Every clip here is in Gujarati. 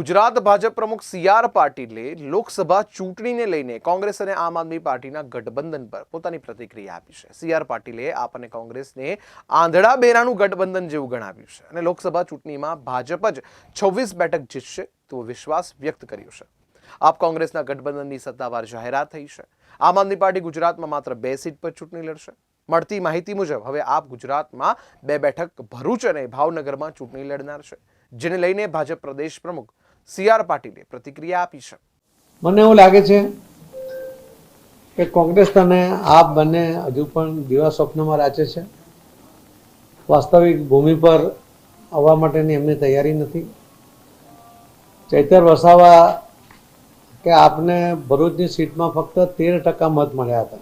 ગુજરાત ભાજપ પ્રમુખ સી આર પાટીલે લોકસભા ચૂંટણીને લઈને કોંગ્રેસ અને આમ આદમી પાર્ટીના ગઠબંધન પર પોતાની પ્રતિક્રિયા આપી છે. સી આર પાટીલે આપ અને કોંગ્રેસને આંધળા બેરાનું ગઠબંધન જેવું ગણાવ્યું છે અને લોકસભા ચૂંટણીમાં ભાજપ જ છવ્વીસ બેઠક જીતશે તેવો વિશ્વાસ વ્યક્ત કર્યો છે. આપ કોંગ્રેસના ગઠબંધનની સત્તાવાર જાહેરાત થઈ છે. આમ આદમી પાર્ટી ગુજરાતમાં માત્ર બે સીટ પર ચૂંટણી લડશે. મળતી માહિતી મુજબ હવે આપ ગુજરાતમાં બે બેઠક ભરૂચ અને ભાવનગરમાં ચૂંટણી લડનાર છે, જેને લઈને ભાજપ પ્રદેશ પ્રમુખ સી આર પાટીલે પ્રતિક્રિયા આપી છે. મને એવું લાગે છે કે કોંગ્રેસ અને આપ બંને હજુ પણ દિવા સ્વપ્નમાં રાચે છે. વાસ્તવિક ભૂમિ પર આવવા માટેની એમની તૈયારી નથી. ચૈતર વસાવા કે આપને ભરૂચની સીટમાં ફક્ત તેર ટકા મત મળ્યા હતા.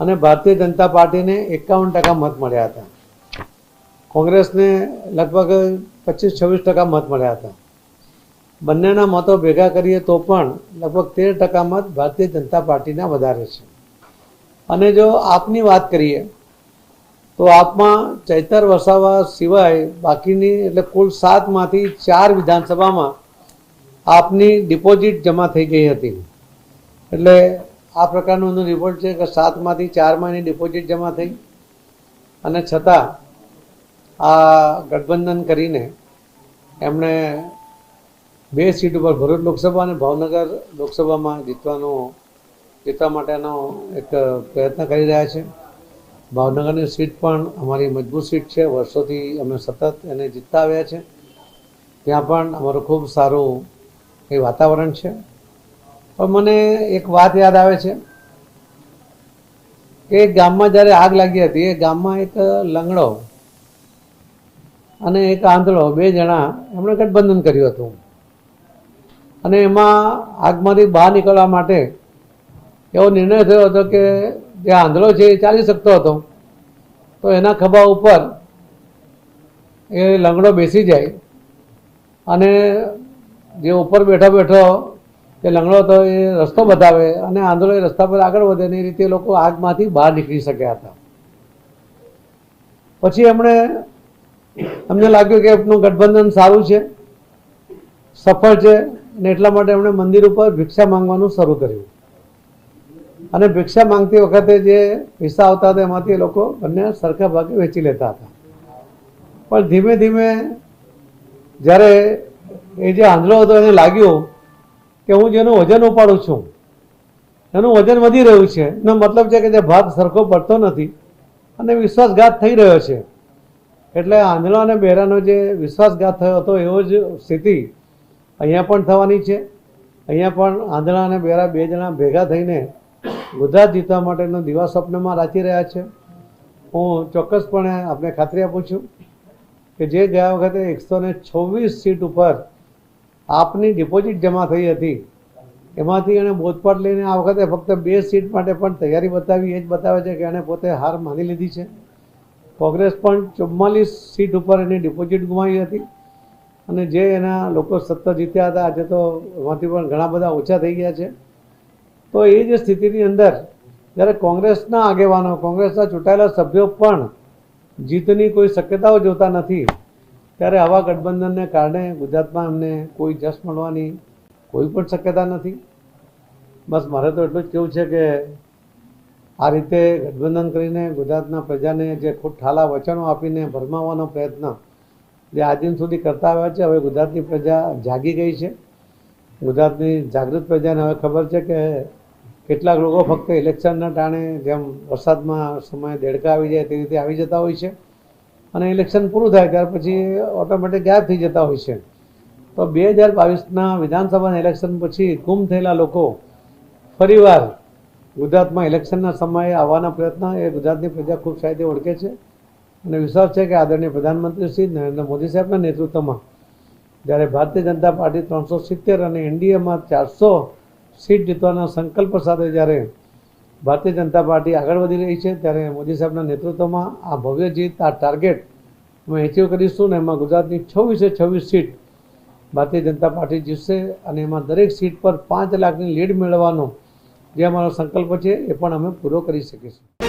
અને ભારતીય જનતા પાર્ટીને એકાવન ટકા મત મળ્યા હતા. કોંગ્રેસને લગભગ પચીસ છવ્વીસ ટકા મત મળ્યા હતા. બંનેના મતો ભેગા કરીએ તો પણ લગભગ તેર ટકા મત ભારતીય જનતા પાર્ટીના વધારે છે. અને જો આપની વાત કરીએ, તો આપમાં ચૈતર વસાવા સિવાય બાકીની એટલે કુલ સાતમાંથી ચાર વિધાનસભામાં આપની ડિપોઝિટ જમા થઈ ગઈ હતી. એટલે આ પ્રકારનું એનું રિપોર્ટ છે કે સાતમાંથી ચારમાં એની ડિપોઝિટ જમા થઈ. અને છતાં આ ગઠબંધન કરીને એમણે બે સીટ ઉપર ભરૂચ લોકસભા અને ભાવનગર લોકસભામાં જીતવાનો જીતવા માટેનો એક પ્રયત્ન કરી રહ્યા છે. ભાવનગરની સીટ પણ અમારી મજબૂત સીટ છે. વર્ષોથી અમે સતત એને જીતતા આવ્યા છે. ત્યાં પણ અમારું ખૂબ સારું એ વાતાવરણ છે. પણ મને એક વાત યાદ આવે છે કે ગામમાં જ્યારે આગ લાગી હતી, એ ગામમાં એક લંગડો અને એક આંધળો બે જણા એમણે ગઠબંધન કર્યું હતું. અને એમાં આગમાંથી બહાર નીકળવા માટે એવો નિર્ણય થયો હતો કે જે આંધળો છે એ ચાલી શકતો હતો. તો એના ખભા ઉપર એ લંગડો બેસી જાય અને જે ઉપર બેઠો બેઠો જે લંગડો હતો એ રસ્તો બતાવે અને આંધળો એ રસ્તા પર આગળ વધે ને એ રીતે લોકો આગમાંથી બહાર નીકળી શક્યા હતા. પછી એમણે અમને લાગ્યું કે એમનું ગઠબંધન સારું છે, સફળ છે અને એટલા માટે એમણે મંદિર ઉપર ભિક્ષા માંગવાનું શરૂ કર્યું. અને ભિક્ષા માંગતી વખતે જે પૈસા આવતા હતા, એમાંથી એ લોકો બંને સરખા ભાગે વેચી લેતા હતા. પણ ધીમે ધીમે જ્યારે એ જે આંધળો હતો એને લાગ્યું કે હું જેનું વજન ઉપાડું છું, એનું વજન વધી રહ્યું છે, એનો મતલબ છે કે જે ભાગ સરખો પડતો નથી અને વિશ્વાસઘાત થઈ રહ્યો છે. એટલે આંધળો અને બહેરાનો જે વિશ્વાસઘાત થયો હતો, એવો જ સ્થિતિ અહીંયા પણ થવાની છે. અહીંયા પણ આંધળા અને બહેરા બે જણા ભેગા થઈને ગુજરાત જીતવા માટેનો દિવા સ્વપ્નમાં રાચી રહ્યા છે. હું ચોક્કસપણે આપને ખાતરી આપું છું કે જે ગયા વખતે એકસો ને છવ્વીસ સીટ ઉપર આપની ડિપોઝિટ જમા થઈ હતી, એમાંથી એણે બોધપાટ લઈને આ વખતે ફક્ત બે સીટ માટે પણ તૈયારી બતાવી, એ જ બતાવે છે કે એણે પોતે હાર માની લીધી છે. કોંગ્રેસ પણ ચુમ્માલીસ સીટ ઉપર એની ડિપોઝિટ ગુમાવી હતી. અને જે એના લોકો સત્તા જીત્યા હતા, આજે તો એમાંથી પણ ઘણા બધા ઓછા થઈ ગયા છે. તો એ જે સ્થિતિની અંદર જ્યારે કોંગ્રેસના આગેવાનો, કોંગ્રેસના ચૂંટાયેલા સભ્યો પણ જીતની કોઈ શક્યતાઓ જોતા નથી, ત્યારે આવા ગઠબંધનને કારણે ગુજરાતમાં અમને કોઈ જશ મળવાની કોઈ પણ શક્યતા નથી. બસ મારે તો એટલું જ કહેવું છે કે આ રીતે ગઠબંધન કરીને ગુજરાતના પ્રજાને જે ખૂબ ઠાલા વચનો આપીને ભરમાવવાનો પ્રયત્ન જે દિન સુધી કરતા આવ્યા છે, હવે ગુજરાતની પ્રજા જાગી ગઈ છે. ગુજરાતની જાગૃત પ્રજાને હવે ખબર છે કે કેટલાક લોકો ફક્ત ઇલેક્શનના ટાણે જેમ વરસાદમાં સમયે દેડકા આવી જાય તે રીતે આવી જતા હોય છે. અને ઇલેક્શન પૂરું થાય ત્યાર પછી ઓટોમેટિક ગાયબ થઈ જતા હોય છે. તો બે હજાર બાવીસના વિધાનસભાના ઇલેક્શન પછી ગુમ થયેલા લોકો ફરીવાર ગુજરાતમાં ઇલેક્શનના સમયે આવવાના પ્રયત્ન એ ગુજરાતની પ્રજા ખૂબ સારી ઓળખે છે. અને વિશ્વાસ છે કે આદરણીય પ્રધાનમંત્રી શ્રી નરેન્દ્ર મોદી સાહેબના નેતૃત્વમાં જ્યારે ભારતીય જનતા પાર્ટી ત્રણસો સિત્તેર અને એનડીએમાં ચારસો સીટ જીતવાના સંકલ્પ સાથે જ્યારે ભારતીય જનતા પાર્ટી આગળ વધી રહી છે, ત્યારે મોદી સાહેબના નેતૃત્વમાં આ ભવ્ય જીત, આ ટાર્ગેટ અમે એચીવ કરીશું ને એમાં ગુજરાતની છવ્વીસે છવ્વીસ સીટ ભારતીય જનતા પાર્ટી જીતશે અને એમાં દરેક સીટ પર પાંચ લાખની લીડ મેળવવાનો જે અમારો સંકલ્પ છે, એ પણ અમે પૂરો કરી શકીશું.